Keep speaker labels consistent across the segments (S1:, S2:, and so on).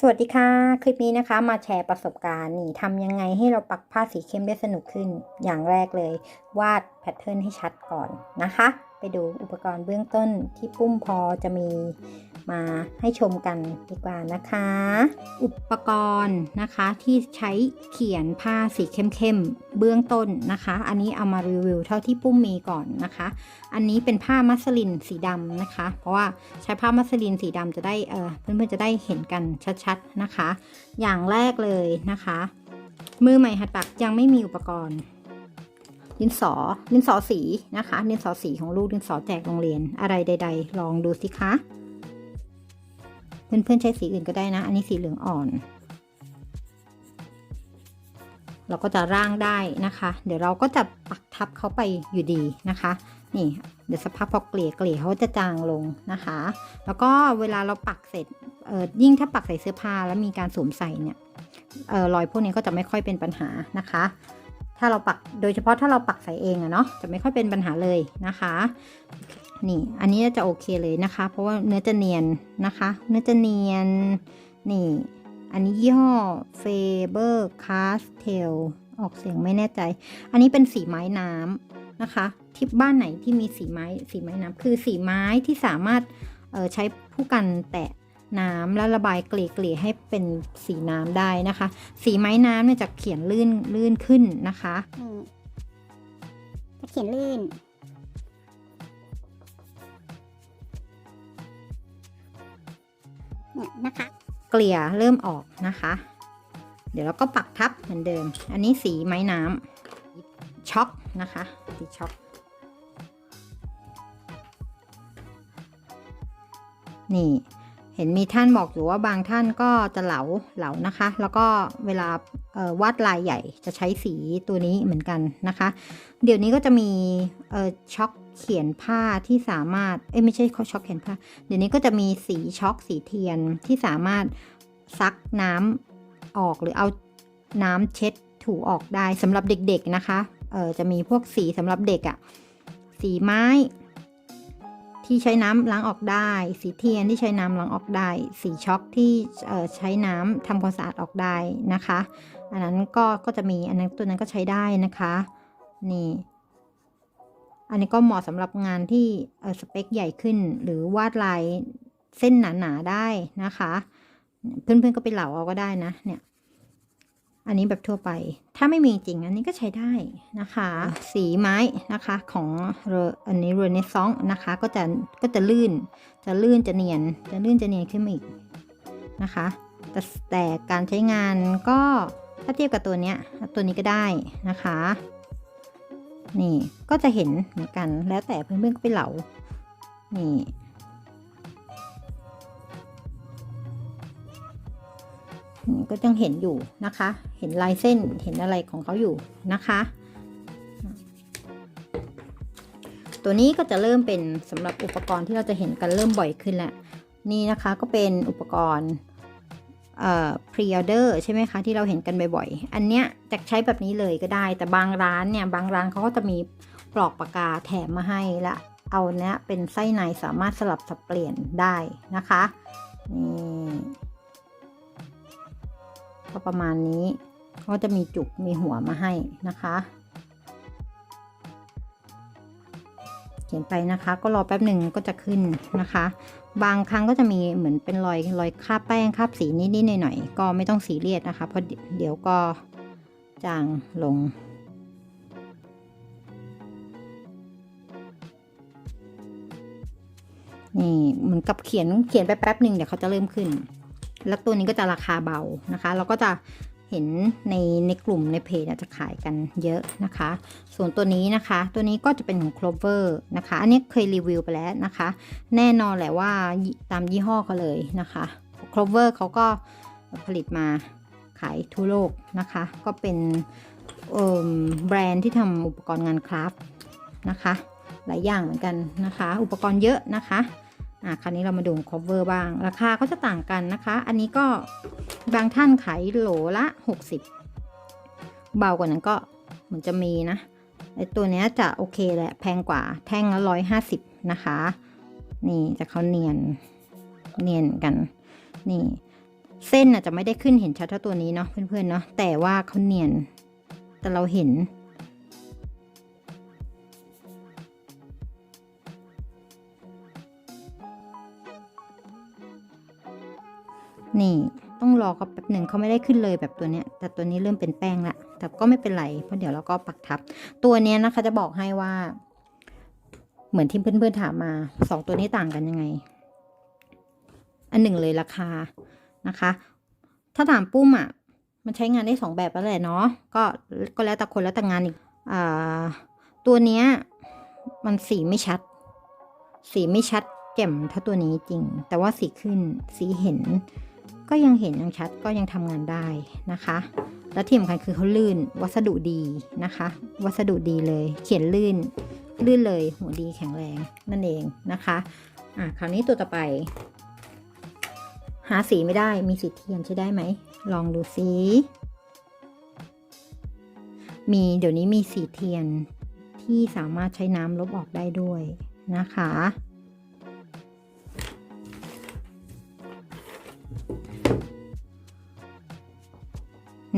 S1: สวัสดีค่ะ คลิปนี้นะคะมาแชร์ประสบการณ์นี่ทำยังไงให้เราปักผ้าสีเข้มได้สนุกขึ้น อย่างแรกเลย วาดแพทเทิร์นให้ชัดก่อนนะคะ ไปดูอุปกรณ์เบื้องต้นที่ปุ้มพอจะมีมาให้ชมกันดีกว่านะคะ อุปกรณ์นะคะที่ใช้เขียนผ้าสีเข้มๆเบื้องต้นนะคะ อันนี้เอามารีวิวเท่าที่ปุ้มมีก่อนนะคะ อันนี้เป็นผ้ามัสลินสีดำนะคะ เพราะว่าใช้ผ้ามัสลินสีดำจะได้เออเพื่อนๆจะได้เห็นกันชัดๆนะคะ อย่างแรกเลยนะคะ มือใหม่หัดปักยังไม่มีอุปกรณ์ ดินสอ ดินสอสีนะคะ ดินสอสีของลูก ดินสอแจกโรงเรียน อะไรใด ๆ ลองดูสิคะ เพื่อนๆใช้สีอื่นก็ได้นะ อันนี้สีเหลืองอ่อน เราก็จะร่างได้นะคะ เดี๋ยวเราก็จะปักทับเขาไปอยู่ดีนะคะ นี่ เดี๋ยวสภาพพอเกลี่ยเกลี่ยเขาจะจางลงนะคะ แล้วก็เวลาเราปักเสร็จ เออยิ่งถ้าปักใส่เสื้อผ้าแล้วมีการสวมใส่เนี่ย เออรอยพวกนี้ก็จะไม่ค่อยเป็นปัญหานะคะ ถ้าเราปักโดยเฉพาะถ้าเราปักใส่เองอะเนาะจะไม่ค่อยเป็นปัญหาเลยนะคะ นี่อันนี้จะโอเคเลยนะคะ เพราะว่าเนื้อจะเนียนนะคะ เนื้อจะเนียนนี่ อันนี้ยี่ห้อ Faber Castell ออกเสียงไม่แน่ใจ อันนี้เป็นสีไม้น้ำนะคะ ที่บ้านไหนที่มีสีไม้สีไม้น้ำคือสีไม้ที่สามารถใช้ผู้กันแตะ น้ำแล้วระบายเกลี่ยเกลี่ยให้เป็นสีน้ำได้นะคะ สีไม้น้ำเนี่ยจะเขียนลื่นลื่นขึ้นนะคะ
S2: นี่จะเขียนลื่นเนี่ยนะคะ
S1: เกลี่ยเริ่มออกนะคะ เดี๋ยวเราก็ปักทับเหมือนเดิม อันนี้สีไม้น้ำช็อกนะคะสีช็อกนี่ เห็นมีท่านบอกอยู่ว่าบางท่านก็จะเหลาเหลานะคะ แล้วก็เวลาวาดลายใหญ่จะใช้สีตัวนี้เหมือนกันนะคะ เดี๋ยวนี้ก็จะมีช็อกเขียนผ้าที่สามารถเอ้ยไม่ใช่ช็อกเขียนผ้า เดี๋ยวนี้ก็จะมีสีช็อกสีเทียนที่สามารถซักน้ำออกหรือเอาน้ำเช็ดถูออกได้สำหรับเด็กๆนะคะเออจะมีพวกสีสำหรับเด็กอะสีไม้ ที่ใช้น้ำล้างออกได้ สีเทียนที่ใช้น้ำล้างออกได้ สีช็อกที่ใช้น้ำทำความสะอาดออกได้นะคะ อันนั้นก็ก็จะมีอันนั้นตัวนั้นก็ใช้ได้นะคะนี่อันนี้ก็เหมาะสำหรับงานที่สเปคใหญ่ขึ้น หรือวาดลายเส้นหนาๆได้นะคะ เพื่อนๆก็ไปเหลาเอาก็ได้นะเนี่ย อันนี้แบบทั่วไป ถ้าไม่มีจริงอันนี้ก็ใช้ได้นะคะ สีไม้นะคะของอันนี้เรเนซองนะคะ ก็จะก็จะลื่น จะลื่นจะเนียน จะลื่นจะเนียนขึ้นมาอีกนะคะ แต่แต่การใช้งานก็ถ้าเทียบกับตัวเนี้ยตัวนี้ก็ได้นะคะ นี่ก็จะเห็นเหมือนกัน แล้วแต่เพื่อนๆก็ไปเหลานี่ ก็ยังเห็นอยู่นะคะ เห็นลายเส้นเห็นอะไรของเขาอยู่นะคะ ตัวนี้ก็จะเริ่มเป็นสำหรับอุปกรณ์ที่เราจะเห็นกันเริ่มบ่อยขึ้นแล้วนี่นะคะก็เป็นอุปกรณ์เอ่อ pre order ใช่ไหมคะที่เราเห็นกันบ่อยๆ อันเนี้ยจะใช้แบบนี้เลยก็ได้ แต่บางร้านเนี่ยบางร้านเขาก็จะมีปลอกปากกาแถมมาให้ละเอาเนี้ยเป็นไส้ในสามารถสลับสับเปลี่ยนได้นะคะนี่ ก็ประมาณนี้ก็จะมีจุกมีหัวมาให้นะคะ เขียนไปนะคะ ก็รอแป๊บหนึ่งก็จะขึ้นนะคะ บางครั้งก็จะมีเหมือนเป็นรอยรอยคราบแป้งคราบสีนิดๆหน่อยๆก็ไม่ต้องสีเรียดนะคะ เพราะเดี๋ยวก็จางลงนี่เหมือนกับเขียนเขียนไปแป๊บหนึ่งเดี๋ยวเขาจะเริ่มขึ้น แล้วตัวนี้ก็จะราคาเบานะคะ เราก็จะเห็นในในกลุ่มในเพจจะขายกันเยอะนะคะ ส่วนตัวนี้นะคะ ตัวนี้ก็จะเป็นของ Clover นะคะ อันนี้เคยรีวิวไปแล้วนะคะ แน่นอนแหละว่าตามยี่ห้อเขาเลยนะคะ Clover เขาก็ผลิตมาขายทั่วโลกนะคะ ก็เป็นแบรนด์ที่ทำอุปกรณ์งานคราฟนะคะ หลายอย่างเหมือนกันนะคะ อุปกรณ์เยอะนะคะ อะคราวนี้เรามาดู cover บ้าง ราคาก็จะต่างกันนะคะ อันนี้ก็บางท่านขายโหลละ 60 เบากว่านั้นก็เหมือนจะมีนะไอตัวนี้จะโอเคแหละแพงกว่าแท่งละร้อยห้าสิบนะคะ นี่จะเขาเนียนเนียนกัน นี่ เส้นอาจจะไม่ได้ขึ้นเห็นชัดเท่าตัวนี้เนาะเพื่อนๆเนาะแต่ว่าเขาเนียนแต่เราเห็น นี่ต้องรอเขาแป๊บหนึ่งเขาไม่ได้ขึ้นเลยแบบตัวเนี้ย แต่ตัวนี้เริ่มเป็นแป้งละ แต่ก็ไม่เป็นไร เพราะเดี๋ยวเราก็ปักทับ ตัวเนี้ยนะคะจะบอกให้ว่า เหมือนที่เพื่อนๆถามมาสองตัวนี้ต่างกันยังไง อันหนึ่งเลยราคานะคะ ถ้าถามปุ้มอะ มันใช้งานได้สองแบบแล้วแหละเนาะ ก็ก็แล้วแต่คนแล้วแต่งานอีกอ่าตัวเนี้ยมันสีไม่ชัด สีไม่ชัดแจ่มเท่าตัวนี้จริง แต่ว่าสีขึ้น สีเห็น ก็ยังเห็นยังชัดก็ยังทำงานได้นะคะ และที่สำคัญคือเขาลื่นวัสดุดีนะคะ วัสดุดีเลย เขียนลื่นลื่นเลยหัวดีแข็งแรงนั่นเองนะคะอะคราวนี้ตัวต่อไป หาสีไม่ได้มีสีเทียนใช้ได้ไหม ลองดูสิมีเดี๋ยวนี้มีสีเทียนที่สามารถใช้น้ำลบออกได้ด้วยนะคะ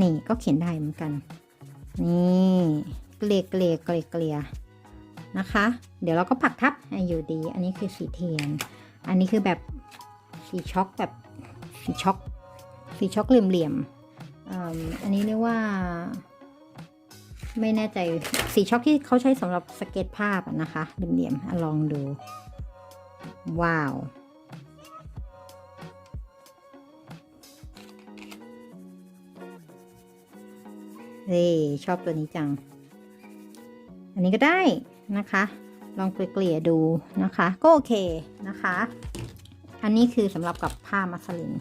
S1: นี่ก็เขียนได้เหมือนกัน นี่เกลี่ยเกลี่ยเกลี่ยเกลี่ยนะคะ เดี๋ยวเราก็ปักทับอยู่ดี อันนี้คือสีเทียน อันนี้คือแบบสีช็อกแบบสีช็อกสีช็อกเหลี่ยมๆอืมอันนี้เรียกว่า ไม่แน่ใจสีช็อกที่เขาใช้สำหรับสเก็ตภาพนะคะเหลี่ยมๆลองดู ว้าว เฮ้ชอบตัวนี้จัง อันนี้ก็ได้นะคะ ลองเกลี่ยดูนะคะ ก็โอเคนะคะ อันนี้คือสำหรับกับผ้ามัสลิน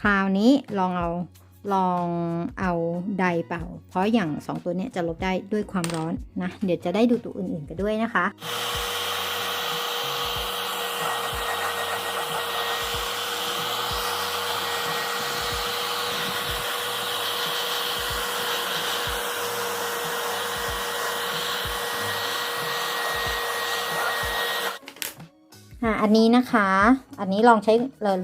S1: คราวนี้ลองเอาลองเอาไดร์เป่า เพราะอย่างสองตัวนี้จะลบได้ด้วยความร้อนนะ เดี๋ยวจะได้ดูตัวอื่นๆกันด้วยนะคะ อันนี้นะคะ อันนี้ลองใช้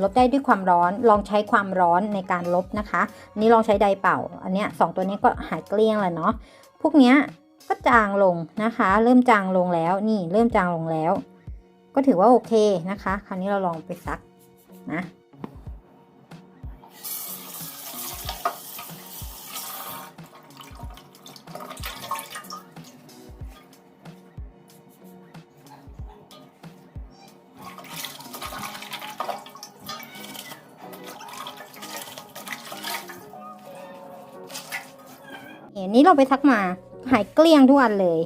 S1: ลบได้ด้วยความร้อน ลองใช้ความร้อนในการลบนะคะ อันนี้ลองใช้ไดร์เป่า อันเนี้ยสองตัวนี้ก็หายเกลี้ยงแล้วเนาะ พวกเนี้ยก็จางลงนะคะ เริ่มจางลงแล้ว นี่เริ่มจางลงแล้ว ก็ถือว่าโอเคนะคะ คราวนี้เราลองไปซักนะ นี้เราไปซักมาหายเกลี้ยงทุกอันเลย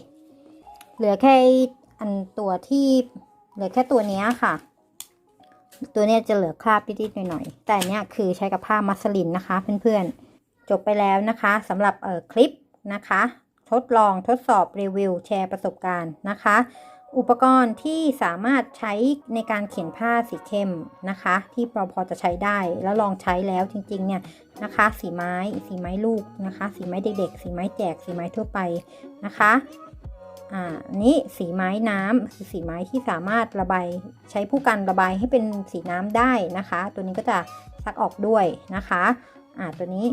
S1: เหลือแค่อันตัวที่เหลือแค่ตัวนี้ค่ะ ตัวนี้จะเหลือคราบนิดๆหน่อยๆแต่เนี้ยคือใช้กับผ้ามัสลินนะคะเพื่อนๆ จบไปแล้วนะคะสำหรับเอ่อคลิปนะคะ ทดลองทดสอบรีวิวแชร์ประสบการณ์นะคะ อุปกรณ์ที่สามารถใช้ในการเขียนผ้าสีเข้มนะคะ ที่เราพอจะใช้ได้แล้วลองใช้แล้วจริงๆเนี่ยนะคะ สีไม้สีไม้ลูกนะคะ สีไม้เด็ก ๆ สีไม้แจก สีไม้ทั่วไปนะคะอ่านนี้สีไม้น้ำคือสีไม้ที่สามารถระบายใช้ผู้กันระบายให้เป็นสีน้ำได้นะคะ ตัวนี้ก็จะซักออกด้วยนะคะอ่าตัวนี้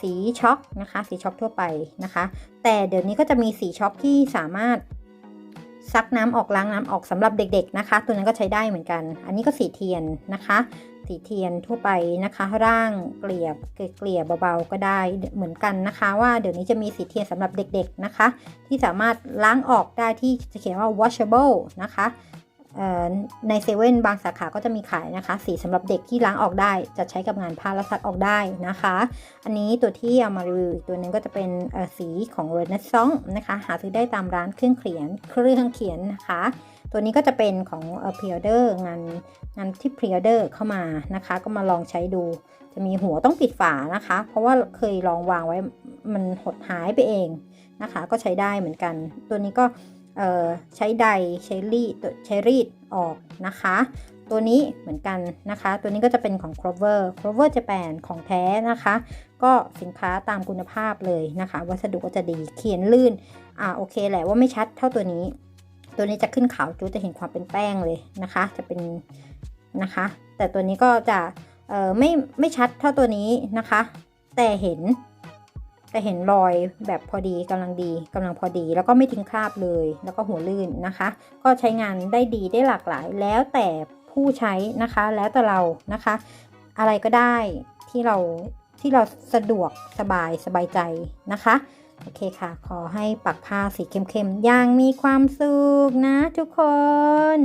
S1: สีช็อกนะคะ สีช็อกทั่วไปนะคะ แต่เดี๋ยวนี้ก็จะมีสีช็อกที่สามารถ ซักน้ำออกล้างน้ำออกสำหรับเด็กๆนะคะ ตัวนั้นก็ใช้ได้เหมือนกัน อันนี้ก็สีเทียนนะคะ สีเทียนทั่วไปนะคะ ร่างเกลี่ยเกลี่ยเบาๆก็ได้เหมือนกันนะคะ ว่าเดี๋ยวนี้จะมีสีเทียนสำหรับเด็กๆนะคะ ที่สามารถล้างออกได้ที่จะเขียนว่า washable นะคะ ในเซเว่นบางสาขาก็จะมีขายนะคะ สีสำหรับเด็กที่ล้างออกได้ จะใช้กับงานผ้าและซักออกได้นะคะ อันนี้ตัวที่เอามารีวิวอีกตัวหนึงก็จะเป็นสีของ Renaissance นะคะ หาซื้อได้ตามร้านเครื่องเขียนเครื่องเขียนนะคะ ตัวนี้ก็จะเป็นของเอ่อ pre-order งานงานที่ pre-order เข้ามานะคะ ก็มาลองใช้ดู จะมีหัวต้องปิดฝานะคะ เพราะว่าเคยลองวางไว้มันหดหายไปเองนะคะ ก็ใช้ได้เหมือนกัน ตัวนี้ก็ ใช้ไดร์ใช้รีดใช้รีดออกนะคะ ตัวนี้เหมือนกันนะคะ ตัวนี้ก็จะเป็นของ Clover Clover Japan ของแท้นะคะ ก็สินค้าตามคุณภาพเลยนะคะ วัสดุก็จะดีเขียนลื่นอ่าโอเคแหละว่าไม่ชัดเท่าตัวนี้ ตัวนี้จะขึ้นขาวจูจะเห็นความเป็นแป้งเลยนะคะ จะเป็นนะคะ แต่ตัวนี้ก็จะเออไม่ไม่ชัดเท่าตัวนี้นะคะ แต่เห็น แต่เห็นรอยแบบพอดีกำลังดีกำลังพอดี แล้วก็ไม่ทิ้งคราบเลย แล้วก็หัวลื่นนะคะ ก็ใช้งานได้ดีได้หลากหลาย แล้วแต่ผู้ใช้นะคะ แล้วแต่เรานะคะ อะไรก็ได้ที่เราที่เราสะดวกสบายสบายใจนะคะโอเคค่ะ ขอให้ปักผ้าสีเข้มๆอย่างมีความสุขนะทุกคน